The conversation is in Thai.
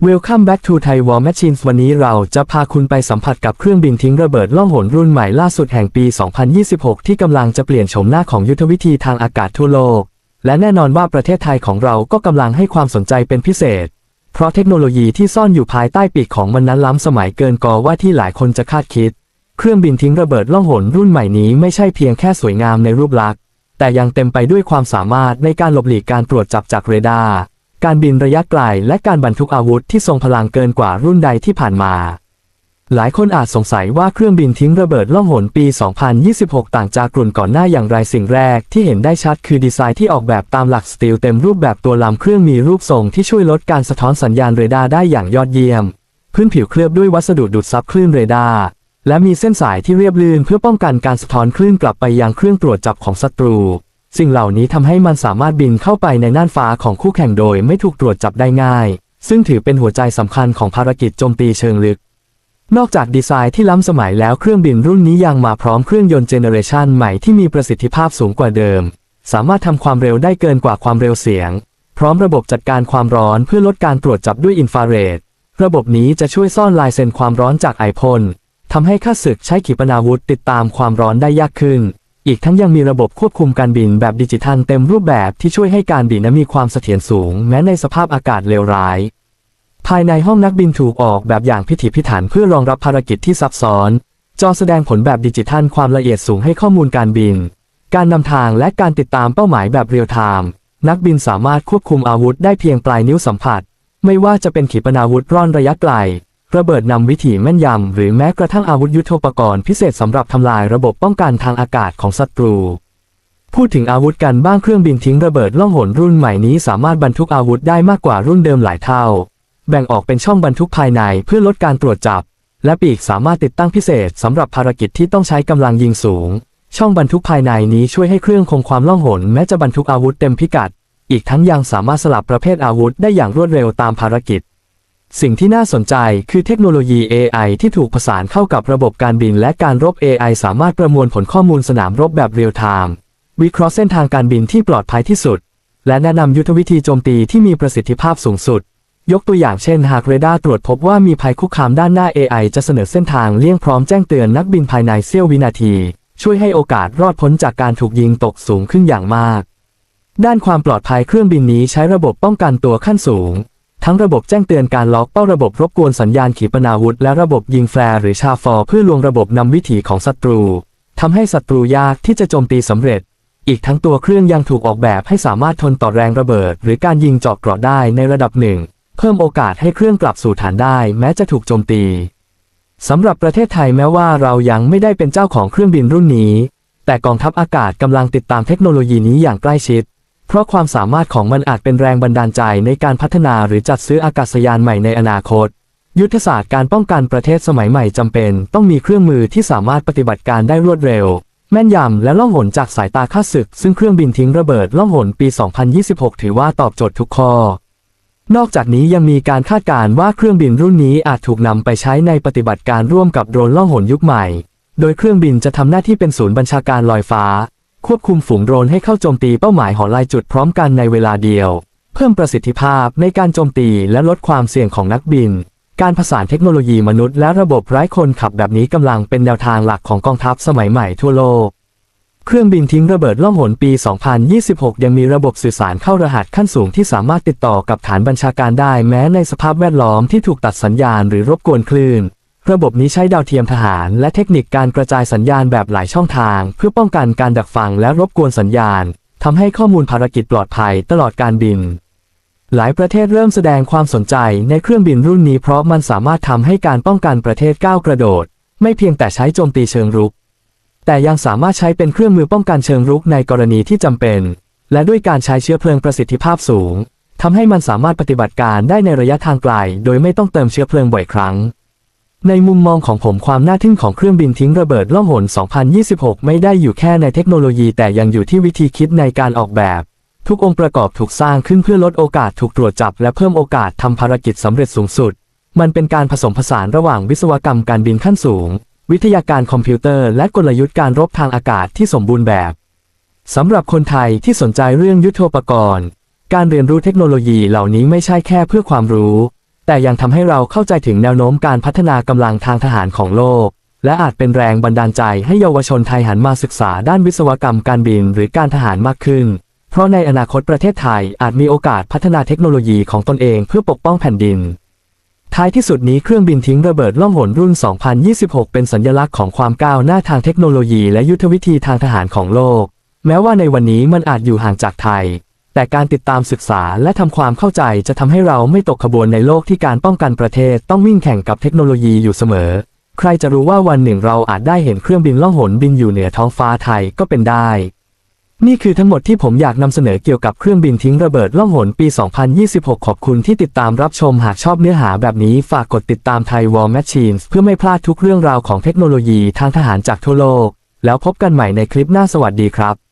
Welcome back to Thai War Machines วันนี้เราจะพาคุณไปสัมผัสกับเครื่องบินทิ้งระเบิดล่องหนรุ่นใหม่ล่าสุดแห่งปี 2026 ที่กำลังจะเปลี่ยนโฉมหน้าของยุทธวิธีทางอากาศทั่วโลก และแน่นอนว่าประเทศไทยของเราก็กำลังให้ความสนใจเป็นพิเศษ เพราะเทคโนโลยีที่ซ่อนอยู่ภายใต้ปีกของมันนั้นล้ำสมัยเกินกอว่าที่หลายคนจะคาดคิด เครื่องบินทิ้งระเบิดล่องหนรุ่นใหม่นี้ไม่ใช่เพียงแค่สวยงามในรูปลักษณ์ แต่ยังเต็มไปด้วยความสามารถในการหลบหลีกการตรวจจับจากเรดาร์ การบินระยะไกลและการบรรทุกอาวุธที่ทรงพลังเกินกว่ารุ่นใดที่ผ่านมา หลายคนอาจสงสัยว่าเครื่องบินทิ้งระเบิดล่องหนปี 2026 ต่างจากกลุ่นก่อนหน้าอย่างไรสิ่งแรกที่เห็นได้ชัดคือดีไซน์ที่ออกแบบตามหลักสตีลเต็มรูปแบบตัวลำเครื่องมีรูปทรงที่ช่วยลดการสะท้อนสัญญาณเรดาร์ได้อย่างยอดเยี่ยม พื้นผิวเคลือบด้วยวัสดุดูดซับคลื่นเรดาร์และมีเส้นสายที่เรียบลื่นเพื่อป้องกันการสะท้อนคลื่นกลับไปยังเครื่องตรวจจับของศัตรู สิ่งเหล่านี้ทำให้มันสามารถบินเข้าไปในน่านฟ้าของคู่แข่งโดยไม่ถูกตรวจจับได้ง่าย ซึ่งถือเป็นหัวใจสำคัญของภารกิจโจมตีเชิงลึก นอกจากดีไซน์ที่ล้ำสมัยแล้วเครื่องบินรุ่นนี้ยังมาพร้อมเครื่องยนต์เจเนอเรชันใหม่ที่มีประสิทธิภาพสูงกว่าเดิม สามารถทำความเร็วได้เกินกว่าความเร็วเสียง พร้อมระบบจัดการความร้อนเพื่อลดการตรวจจับด้วยอินฟราเรดระบบนี้จะช่วยซ่อนลายเซ็นความร้อนจากไอพ่นทำให้ข้าศึกใช้ขีปนาวุธติดตามความร้อนได้ยากขึ้น อีกทั้งยังมีระบบควบคุมการบินแบบดิจิทัลเต็มรูปแบบที่ช่วยให้การบินนั้นมีความเสถียรสูง แม้ในสภาพอากาศเลวร้าย ภายในห้องนักบินถูกออกแบบอย่างพิถีพิถันเพื่อรองรับภารกิจที่ซับซ้อน จอแสดงผลแบบดิจิทัลความละเอียดสูงให้ข้อมูลการบิน การนำทางและการติดตามเป้าหมายแบบเรียลไทม์นักบินสามารถควบคุมอาวุธได้เพียงปลายนิ้วสัมผัส ไม่ว่าจะเป็นขีปนาวุธร่อนระยะไกล ระเบิดนำวิถีแม่นยำ หรือแม้กระทั่งอาวุธยุทโธปกรณ์พิเศษสำหรับทำลายระบบป้องกันทางอากาศของศัตรู พูดถึงอาวุธกันบ้างเครื่องบินทิ้งระเบิดล่องหนรุ่นใหม่นี้สามารถบรรทุกอาวุธได้มากกว่ารุ่นเดิมหลายเท่า แบ่งออกเป็นช่องบรรทุกภายในเพื่อลดการตรวจจับ และปีกสามารถติดตั้งพิเศษสำหรับภารกิจที่ต้องใช้กำลังยิงสูง ช่องบรรทุกภายในนี้ช่วยให้เครื่องคงความล่องหนแม้จะบรรทุกอาวุธเต็มพิกัด อีกทั้งยังสามารถสลับประเภทอาวุธได้อย่างรวดเร็วตามภารกิจ สิ่งที่น่าสนใจคือเทคโนโลยี AI ที่ถูกผสานเข้ากับระบบการบินและการรบ AI สามารถประมวลผลข้อมูลสนามรบแบบเรียลไทม์วิเคราะห์เส้นทางการบินที่ปลอดภัยที่สุด และแนะนำยุทธวิธีโจมตีที่มีประสิทธิภาพสูงสุด ยกตัวอย่างเช่น หากเรดาร์ตรวจพบว่ามีภัยคุกคามด้านหน้า AI จะเสนอเส้นทางเลี่ยงพร้อมแจ้งเตือนนักบินภายในเสี้ยววินาที ช่วยให้โอกาสรอดพ้นจากการถูกยิงตกสูงขึ้นอย่างมาก ด้านความปลอดภัยเครื่องบินนี้ใช้ระบบป้องกันตัวขั้นสูง ทั้งระบบแจ้งเตือนการล็อกเป้าระบบรบกวนสัญญาณขีปนาวุธ และระบบยิงแฟร์หรือชาฟอร์เพื่อลวงระบบนำวิถีของศัตรูทำให้ศัตรูยากที่จะโจมตีสำเร็จ อีกทั้งตัวเครื่องยังถูกออกแบบให้สามารถทนต่อแรงระเบิด หรือการยิงเจาะเกราะได้ในระดับหนึ่ง เพิ่มโอกาสให้เครื่องกลับสู่ฐานได้ แม้จะถูกโจมตีสำหรับประเทศไทยแม้ว่าเรายังไม่ได้เป็นเจ้าของเครื่องบินรุ่นนี้ แต่กองทัพอากาศกำลังติดตามเทคโนโลยีนี้อย่างใกล้ชิด เพราะความสามารถของมันอาจเป็นแรงบันดาลใจในการพัฒนาหรือจัดซื้ออากาศยานใหม่ในอนาคต ยุทธศาสตร์การป้องกันประเทศสมัยใหม่จำเป็น ต้องมีเครื่องมือที่สามารถปฏิบัติการได้รวดเร็ว แม่นยำและล่องหนจากสายตาข้าศึก ซึ่งเครื่องบินทิ้งระเบิดล่องหนปี 2026 ถือว่าตอบโจทย์ทุกข้อ นอกจากนี้ยังมีการคาดการณ์ว่าเครื่องบินรุ่นนี้อาจถูกนำไปใช้ในปฏิบัติการร่วมกับโดรนล่องหนยุคใหม่ โดยเครื่องบินจะทำหน้าที่เป็นศูนย์บัญชาการลอยฟ้า ควบคุมฝูงโดรนให้เข้าโจมตีเป้าหมายหอลายจุดพร้อมกันในเวลาเดียว เพิ่มประสิทธิภาพในการโจมตีและลดความเสี่ยงของนักบิน การผสานเทคโนโลยีมนุษย์และระบบไร้คนขับแบบนี้กำลังเป็นแนวทางหลักของกองทัพสมัยใหม่ทั่วโลก เครื่องบินทิ้งระเบิดล่องหนปี 2026 ยังมีระบบสื่อสารเข้ารหัสขั้นสูงที่สามารถติดต่อกับฐานบัญชาการได้แม้ในสภาพแวดล้อมที่ถูกตัดสัญญาณหรือรบกวนคลื่น ระบบนี้ใช้ดาวเทียมทหาร และเทคนิคการกระจายสัญญาณแบบหลายช่องทาง เพื่อป้องกันการดักฟังและรบกวนสัญญาณทำให้ข้อมูลภารกิจปลอดภัยตลอดการบิน หลายประเทศเริ่มแสดงความสนใจในเครื่องบินรุ่นนี้เพราะมันสามารถทำให้การป้องกันประเทศก้าวกระโดด ไม่เพียงแต่ใช้โจมตีเชิงรุก แต่ยังสามารถใช้เป็นเครื่องมือป้องกันเชิงรุกในกรณีที่จำเป็น และด้วยการใช้เชื้อเพลิงประสิทธิภาพสูงทำให้มันสามารถปฏิบัติการได้ในระยะทางไกล โดยไม่ต้องเติมเชื้อเพลิงบ่อยครั้ง ในมุมมองของผมความน่าทึ่งของเครื่องบินทิ้งระเบิดล่องหน 2026 ไม่ได้อยู่แค่ในเทคโนโลยีแต่ยังอยู่ที่วิธีคิดในการออกแบบ ทุกองค์ประกอบถูกสร้างขึ้นเพื่อลดโอกาสถูกตรวจจับ และเพิ่มโอกาสทำภารกิจสำเร็จสูงสุด มันเป็นการผสมผสานระหว่างวิศวกรรมการบินขั้นสูง วิทยาการคอมพิวเตอร์ และกลยุทธ์การรบทางอากาศที่สมบูรณ์แบบสำหรับคนไทยที่สนใจเรื่องยุทโธปกรณ์ การเรียนรู้เทคโนโลยีเหล่านี้ไม่ใช่แค่เพื่อความรู้ แต่ยังทำให้เราเข้าใจถึงแนวโน้มการพัฒนากำลังทางทหารของโลก และอาจเป็นแรงบันดาลใจให้เยาวชนไทยหันมาศึกษาด้านวิศวกรรมการบินหรือการทหารมากขึ้น เพราะในอนาคตประเทศไทยอาจมีโอกาสพัฒนาเทคโนโลยีของตนเองเพื่อปกป้องแผ่นดิน ท้ายที่สุดนี้เครื่องบินทิ้งระเบิดล่องหนรุ่น 2026 เป็นสัญลักษณ์ของความก้าวหน้าทางเทคโนโลยีและยุทธวิธีทางทหารของโลก แม้ว่าในวันนี้มันอาจอยู่ห่างจากไทย แต่การติดตามศึกษาและทำความเข้าใจจะทำให้เราไม่ตกขบวนในโลกที่การป้องกันประเทศต้องวิ่งแข่งกับเทคโนโลยีอยู่เสมอ ใครจะรู้ว่าวันหนึ่งเราอาจได้เห็นเครื่องบินล่องหนบินอยู่เหนือท้องฟ้าไทยก็เป็นได้ นี่คือทั้งหมดที่ผมอยากนำเสนอเกี่ยวกับเครื่องบินทิ้งระเบิดล่องหนปี 2026 ขอบคุณที่ติดตามรับชมหากชอบเนื้อหาแบบนี้ฝากกดติดตามไทย War Machines เพื่อไม่พลาดทุกเรื่องราวของเทคโนโลยีทางทหารจากทั่วโลก แล้วพบกันใหม่ในคลิปหน้าสวัสดีครับ